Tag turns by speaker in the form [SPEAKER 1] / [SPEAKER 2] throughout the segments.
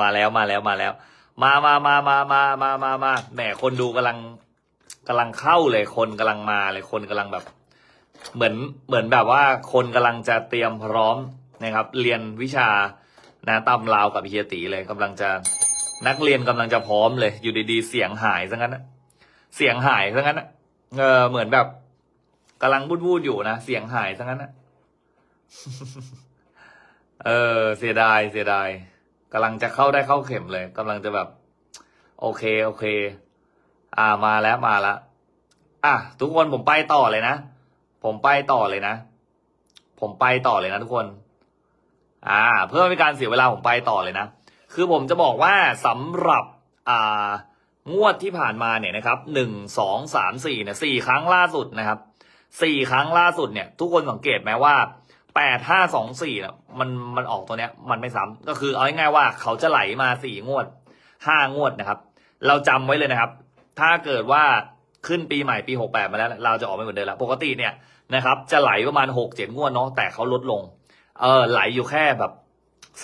[SPEAKER 1] มาแล้วมาแล้วมาแล้ว มามามามามามามามาแหมคนดูกำลังกำลังเข้าเลย คนกำลังมาเลยคนกำลังแบบ เหมือนเหมือนแบบว่า คนกำลังจะเตรียมพร้อมนะครับ เรียนวิชานะตำราวกับเฮียตีเลยกำลังจะนักเรียนกำลังจะพร้อมเลย อยู่ดีๆเสียงหายซะงั้นนะเสียงหายซะงั้นนะเออเหมือนแบบกำลังพูดๆอยู่นะเสียงหายซะงั้นนะเออเสียดายเสียดาย กำลังจะเข้าได้เข้าเข็มเลยกำลังจะแบบ โอเคโอเค อ่ามาแล้วมาล้วอะทุกคนผมไปต่อเลยนะ ผมไปต่อเลยนะ ผมไปต่อเลยนะทุกคน อ่า เพื่อไม่เป็นการเสียเวลาผมไปต่อเลยนะ คือผมจะบอกว่าสำหรับอ่างวดที่ผ่านมาเนี่ยนะครับหนึ่งสองสามสี่เนี่ยสี่ครั้งล่าสุดนะครับสี่ครั้งล่าสุดเนี่ย ทุกคนสังเกตไหมว่า แปดห้าสองสี่มันมันออกตัวเนี้ย มันไม่ซ้ำก็คือเอาง่ายๆว่าเขาจะไหลมาสี่งวดห้างวดนะครับ เราจำไว้เลยนะครับ ถ้าเกิดว่าขึ้นปีใหม่ปีหกแปดมาแล้ว เราจะออกไม่เหมือนเดิมแล้ว ปกติเนี่ยนะครับ จะไหลประมาณหกเจ็ดงวดเนาะแต่เขาลดลง เออไหลอยู่แค่แบบ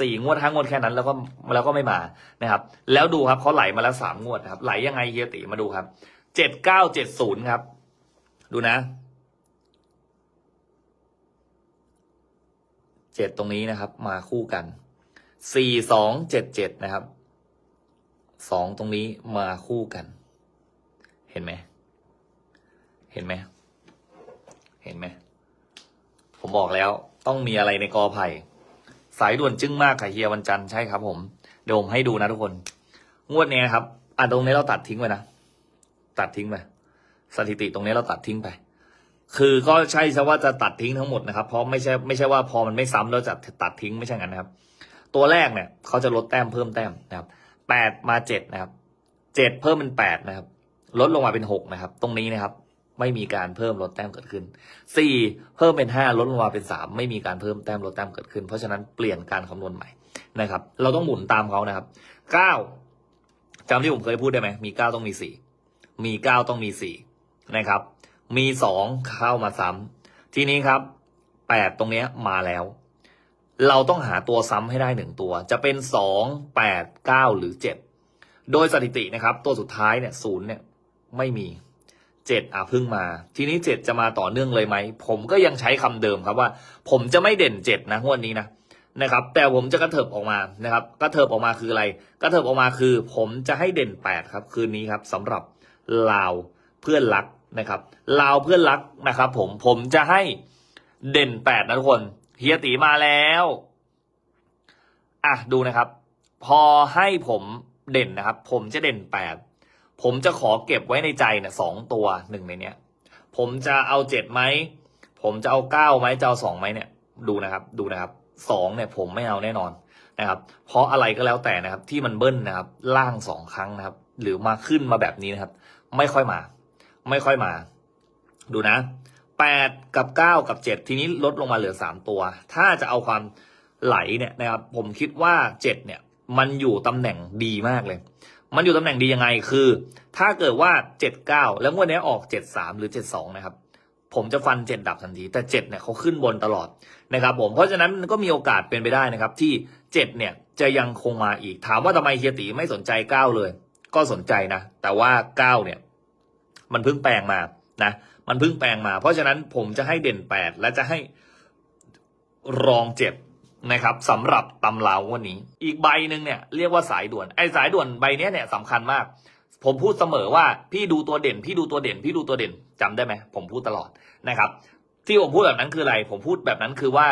[SPEAKER 1] สี่งวดห้างวดแค่นั้นแล้วก็แล้วก็ไม่มานะครับ แล้วดูครับเขาไหลมาแล้วสามงวดครับ ไหลยังไงเฮียติมาดูครับเจ็ดเก้าเจ็ดศูนย์ครับ ดูนะ เจ็ดตรงนี้นะครับ มาคู่กันสี่สองเจ็ดเจ็ดนะครับสองตรงนี้มาคู่กัน เห็นไหม เห็นไหม เห็นไหม ผมบอกแล้วต้องมีอะไรในกอไผ่ สายด่วนจึ้งมากค่ะเฮียวันจันทร์ใช่ครับผม เดี๋ยวผมให้ดูนะทุกคน งวดนี้นะครับ อะตรงนี้เราตัดทิ้งไปนะ ตัดทิ้งไป สถิติตรงนี้เราตัดทิ้งไป คือก็ใช่ใช่ว่าจะตัดทิ้งทั้งหมดนะครับ เพราะไม่ใช่ไม่ใช่ว่าพอมันไม่ซ้ำแล้วจะตัดทิ้งไม่ใช่งั้นนะครับ ตัวแรกเนี่ยเขาจะลดแต้มเพิ่มแต้มนะครับแปดมาเจ็ดนะครับเจ็ดเพิ่มเป็นแปดนะครับ ลดลงมาเป็นหกนะครับ ตรงนี้นะครับไม่มีการเพิ่มลดแต้มเกิดขึ้นสี่เพิ่มเป็นห้าลดลงมาเป็นสามไม่มีการเพิ่มแต้มลดแต้มเกิดขึ้น เพราะฉะนั้นเปลี่ยนการคำนวณใหม่นะครับ เราต้องหมุนตามเขานะครับเก้าจำที่ผมเคยพูดได้ไหมมีเก้าต้องมีสี่มีเก้าต้องมีสี่นะครับ มีสองเข้ามาซ้ำทีนี้ครับแปดตรงเนี้ยมาแล้ว เราต้องหาตัวซ้ำให้ได้หนึ่งตัว จะเป็นสองแปดเก้าหรือเจ็ดโดยสถิตินะครับ ตัวสุดท้ายเนี่ยศูนย์เนี่ยไม่มีเจ็ดอะเพิ่งมา ทีนี้เจ็ดจะมาต่อเนื่องเลยไหม ผมก็ยังใช้คำเดิมครับว่า ผมจะไม่เด่นเจ็ดนะงวดนี้นะนะครับ แต่ผมจะกระเถิบออกมานะครับกระเถิบออกมาคืออะไรกระเถิบออกมาคือ ผมจะให้เด่นแปดครับ คืนนี้ครับสำหรับลาวเพื่อนรัก นะครับลาวเพื่อนรักนะครับ ผมผมจะให้เด่นแปดนะทุกคนเฮียตีมาแล้วอะดูนะครับ พอให้ผมเด่นนะครับ ผมจะเด่นแปดผมจะขอเก็บไว้ในใจเนี่ยสองตัวหนึ่งในเนี้ย ผมจะเอาเจ็ดไหมผมจะเอาเก้าไหมจะเอาสองไหมเนี่ย ดูนะครับดูนะครับสองเนี่ย ผมไม่เอาแน่นอนนะครับ เพราะอะไรก็แล้วแต่นะครับ ที่มันเบิ้ลนะครับ ล่างสองครั้งนะครับ หรือมาขึ้นมาแบบนี้นะครับ ไม่ค่อยมา ไม่ค่อยมา ดูนะแปดกับเก้ากับเจ็ดทีนี้ลดลงมาเหลือสามตัว ถ้าจะเอาความไหลเนี่ยนะครับ ผมคิดว่าเจ็ดเนี่ย มันอยู่ตำแหน่งดีมากเลย มันอยู่ตำแหน่งดียังไงคือ ถ้าเกิดว่าเจ็ดเก้าแล้วงวดนี้ออกเจ็ดสามหรือเจ็ดสองนะครับผมจะฟันเจ็ดดับทันที แต่เจ็ดเนี่ยเขาขึ้นบนตลอดนะครับผมเพราะฉะนั้นมันก็มีโอกาสเป็นไปได้นะครับ ที่เจ็ดเนี่ยจะยังคงมาอีกถามว่าทำไมเฮียตีไม่สนใจเก้าเลย ก็สนใจนะ แต่ว่าเก้าเนี่ย มันเพิ่งแปลงมานะมันเพิ่งแปลงมา เพราะฉะนั้นผมจะให้เด่นแปดและจะให้รองเจ็ดนะครับสำหรับตำราววันนี้ อีกใบหนึ่งเนี่ยเรียกว่าสายด่วนไอ้สายด่วนใบเนี้ยเนี่ยสำคัญมาก ผมพูดเสมอว่าพี่ดูตัวเด่น พี่ดูตัวเด่น พี่ดูตัวเด่นจำได้ไหมผมพูดตลอดนะครับ ที่ผมพูดแบบนั้นคืออะไร ผมพูดแบบนั้นคือว่า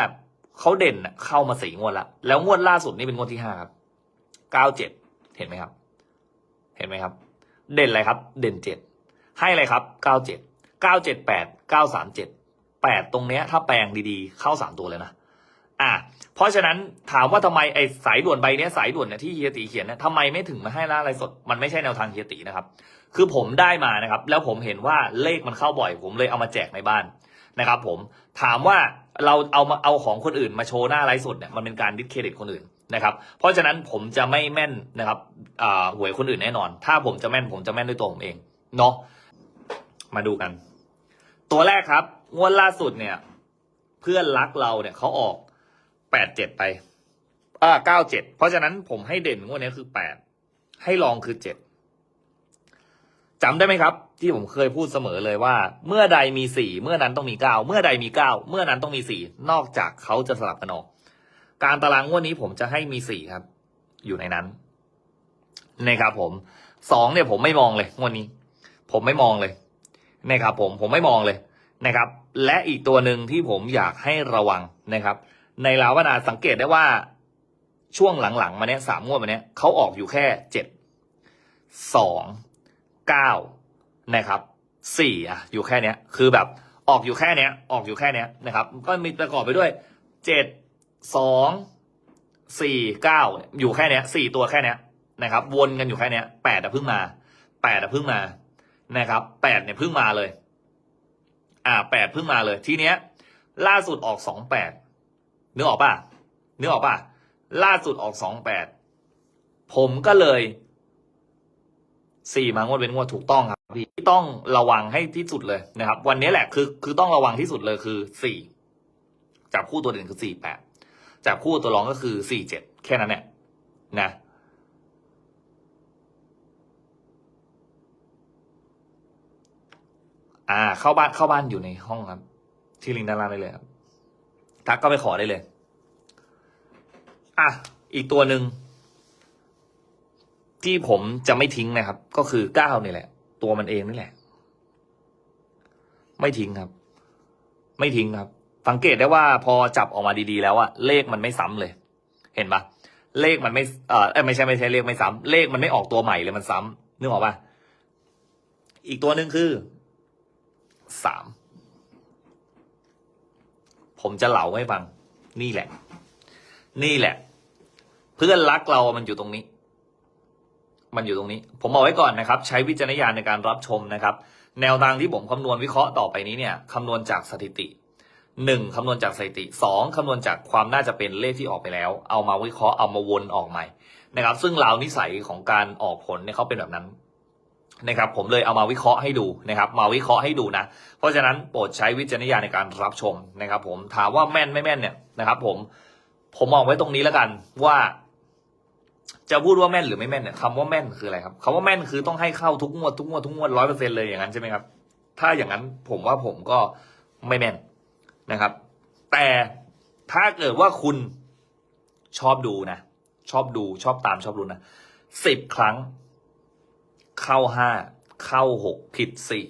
[SPEAKER 1] เขาเด่นเข้ามาสี่งวดละแล้วงวดล่าสุดนี่เป็นงวดที่ห้าครับเก้าเจ็ดเห็นไหมครับ เห็นไหมครับ เด่นอะไรครับ เด่นเจ็ด ให้อะไรครับเก้าเจ็ดเก้าเจ็ดแปดเก้าสามเจ็ดแปดตรงเนี้ยถ้าแปลงดีๆ เข้าสามตัวเลยนะ อะ เพราะฉะนั้นถามว่าทำไมไอ้สายด่วนใบเนี้ยสายด่วนเนี่ยที่เฮียตีเขียนเนี่ยทำไมไม่ถึงมาให้ล่าอะไรสด มันไม่ใช่แนวทางเฮียตีนะครับ คือผมได้มานะครับ แล้วผมเห็นว่าเลขมันเข้าบ่อย ผมเลยเอามาแจกในบ้านนะครับ ผม ถามว่าเราเอามาเอาของคนอื่นมาโชว์หน้าไลฟ์สดเนี่ยมันเป็นการดิสเครดิตคนอื่นนะครับ เพราะฉะนั้นผมจะไม่แม่นนะครับหวยคนอื่นแน่นอน ถ้าผมจะแม่นผมจะแม่นด้วยตัวผมเองเนาะ มาดูกัน ตัวแรกครับ งวดล่าสุดเนี่ย เพื่อนรักเราเนี่ยเขาออกแปดเจ็ดไปอ่าเก้าเจ็ดเพราะฉะนั้นผมให้เด่นงวดนี้คือแปดให้ลองคือเจ็ดจำได้ไหมครับ ที่ผมเคยพูดเสมอเลยว่า เมื่อใดมีสี่เมื่อนั้นต้องมีเก้าเมื่อใดมีเก้าเมื่อนั้นต้องมีสี่นอกจากเขาจะสลับกันออก การตารางงวดนี้ผมจะให้มีสี่ครับ อยู่ในนั้นนะครับผมสองเนี่ยผมไม่มองเลยงวดนี้ ผมไม่มองเลย นะครับผมผมไม่มองเลยนะครับ และอีกตัวหนึ่งที่ผมอยากให้ระวังนะครับ ในลาวนาสังเกตได้ว่าช่วงหลังๆ มาเนี้ยสามงวดมาเนี้ยเขาออกอยู่แค่เจ็ดสองเก้านะครับสี่อะอยู่แค่เนี้ยคือแบบออกอยู่แค่เนี้ยออกอยู่แค่เนี้ยนะครับ ก็มีประกอบไปด้วยเจ็ดสองสี่เก้าอยู่แค่เนี้ยสี่ตัวแค่เนี้ยนะครับ วนกันอยู่แค่เนี้ยแปดอะเพิ่งมาแปดอะเพิ่งมา นะครับแปดเนี่ยเพิ่งมาเลย อ่าแปดเพิ่งมาเลย ทีเนี้ย ล่าสุดออกสองแปดนึกออกป่ะนึกออกป่ะล่าสุดออกสองแปดผมก็เลยสี่มางวดเว้นงวดถูกต้องครับพี่ต้องระวังให้ที่สุดเลยนะครับ วันนี้แหละคือคือต้องระวังที่สุดเลยคือสี่จับคู่ตัวเด่นคือสี่แปดจับคู่ตัวรองก็คือสี่เจ็ดแค่นั้นแหละนะ อ่า เข้าบ้านเข้าบ้านอยู่ในห้องครับ ที่ลิงก์ด้านล่างได้เลยครับทักก็ไปขอได้เลย อะ อีกตัวหนึ่งที่ผมจะไม่ทิ้งนะครับ ก็คือเก้านี่แหละ ตัวมันเองนี่แหละ ไม่ทิ้งครับ ไม่ทิ้งครับ สังเกตได้ว่าพอจับออกมาดีๆ แล้วอะเลขมันไม่ซ้ำเลย เห็นปะเลขมันไม่เออไม่ใช่ไม่ใช่เลขไม่ซ้ำเลขมันไม่ออกตัวใหม่เลยมันซ้ำนึกออกปะอีกตัวหนึ่งคือ สามผมจะเหล่าให้ฟัง นี่แหละ นี่แหละ เพื่อนรักเรามันอยู่ตรงนี้ มันอยู่ตรงนี้ ผมบอกไว้ก่อนนะครับ ใช้วิจารณญาณในการรับชมนะครับ แนวทางที่ผมคำนวณวิเคราะห์ต่อไปนี้เนี่ยคำนวณจากสถิติหนึ่งคำนวณจากสถิติสองคำนวณจากความน่าจะเป็นเลขที่ออกไปแล้ว เอามาวิเคราะห์เอามาวนออกใหม่นะครับ ซึ่งราวนิสัยของการออกผลเนี่ยเขาเป็นแบบนั้น นะครับผมเลยเอามาวิเคราะห์ให้ดูนะครับ มาวิเคราะห์ให้ดูนะ เพราะฉะนั้นโปรดใช้วิจารณญาณในการรับชมนะครับ ผมถามว่าแม่นไม่แม่นเนี่ยนะครับ ผมผมมองไว้ตรงนี้แล้วกันว่า จะพูดว่าแม่นหรือไม่แม่นเนี่ยคำว่าแม่นคืออะไรครับคำว่าแม่นคือต้องให้เข้าทุกงวดทุกงวดทุกงวดร้อยเปอร์เซ็นเลยอย่างนั้นใช่ไหมครับ ถ้าอย่างนั้นผมว่าผมก็ไม่แม่นนะครับ แต่ถ้าเกิดว่าคุณชอบดูนะ ชอบดูชอบตามชอบรุนนะสิบครั้ง เข้าห้าเข้าหกผิดสี่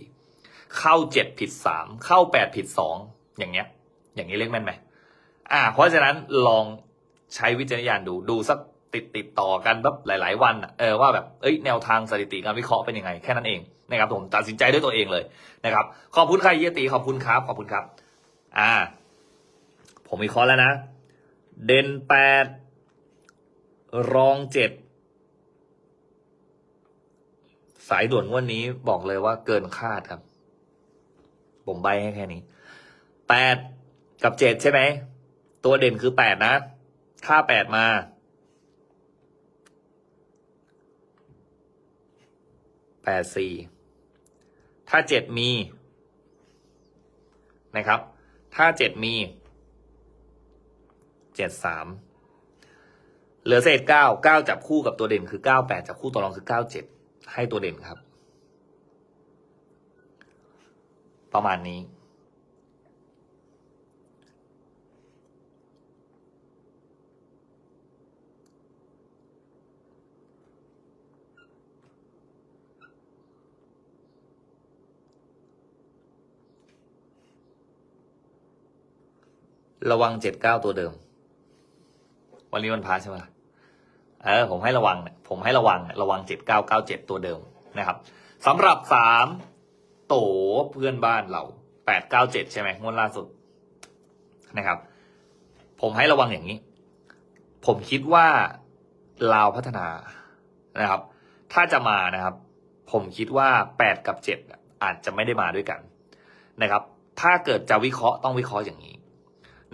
[SPEAKER 1] เข้าเจ็ดผิดสามเข้าแปดผิดสองอย่างเงี้ย อย่างนี้เรียกแม่นไหมอ่า เพราะฉะนั้นลองใช้วิจารณญาณดูดูสักติดติดต่อกันแบบหลาย ๆ วันอะเออว่าแบบเอ้ยแนวทางสถิติการวิเคราะห์เป็นยังไงแค่นั้นเองนะครับผมตัดสินใจด้วยตัวเองเลยนะครับ ขอบคุณใครเยตีขอบคุณครับขอบคุณครับ อ่า ผมวิเคราะห์แล้วนะ เด่นแปดรองเจ็ด สายด่วนวันนี้บอกเลยว่าเกินคาดครับ ผมใบให้แค่นี้แปดกับเจ็ดใช่ไหม ตัวเด่นคือแปดนะ ถ้าแปดมา แปดสี่ ถ้าเจ็ดมี นะครับ ถ้าเจ็ดมี เจ็ดสาม เหลือเศษเก้า เก้าจับคู่กับตัวเด่นคือเก้าแปดจับคู่ตัวรองคือเก้าเจ็ด ให้ตัวเด่นครับ ประมาณนี้ ระวังเจ็ดเก้าตัวเดิม วันนี้วันพาใช่ไหมล่ะ เออผมให้ระวังเนี่ยผมให้ระวังระวังเจ็ดเก้าเก้าเจ็ดตัวเดิมนะครับสำหรับสามโตเพื่อนบ้านเราแปดเก้าเจ็ดใช่ไหมงวดล่าสุดนะครับ ผมให้ระวังอย่างนี้ ผมคิดว่าลาวพัฒนานะครับ ถ้าจะมานะครับ ผมคิดว่าแปดกับเจ็ดอาจจะไม่ได้มาด้วยกันนะครับ ถ้าเกิดจะวิเคราะห์ต้องวิเคราะห์อย่างนี้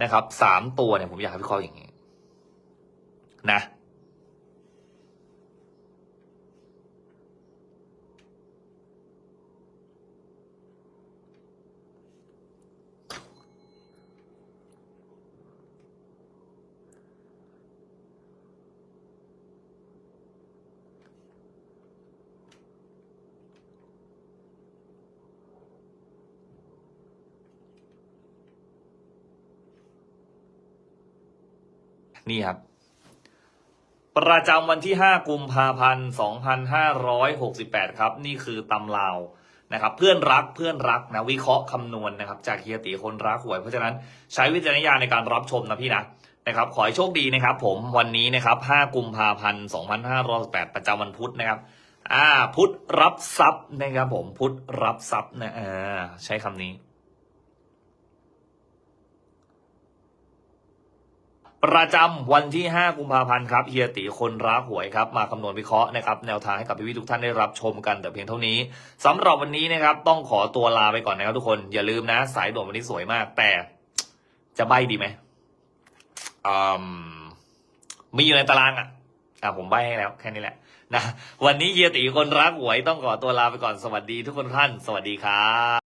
[SPEAKER 1] นะครับสามตัวเนี่ยผมอยากวิเคราะห์อย่างนี้ นะ นี่ครับ ประจำวันที่ 5 กุมภาพันธ์ 2568 ครับ นี่คือตำลาวนะครับ เพื่อนรักเพื่อนรักนะวิเคราะห์คำนวณนะครับ จากเฮียตีคนรักหวย เพราะฉะนั้นใช้วิจารณญาณในการรับชมนะพี่นะนะครับ ขอให้โชคดีนะครับ ผมวันนี้นะครับ 5 กุมภาพันธ์ 2568 ประจำวันพุธนะครับอ่าพุธรับทรัพย์นะครับผมพุธรับทรัพย์นะอ่าใช้คำนี้ ประจำวันที่ 5 กุมภาพันธ์ครับเฮียตีคนรักหวยครับ มาคำนวณวิเคราะห์นะครับแนวทางให้กับพี่ๆทุกท่านได้รับชมกันแต่เพียงเท่านี้สำหรับวันนี้นะครับต้องขอตัวลาไปก่อนนะครับทุกคนอย่าลืมนะ สายด่วนวันนี้สวยมาก แต่จะใบดีไหมอืมมีอยู่ในตารางอะอะผมใบให้แล้วแค่นี้แหละนะวันนี้เฮียตีคนรักหวยต้องขอตัวลาไปก่อนสวัสดีทุกคนท่าน สวัสดีครับ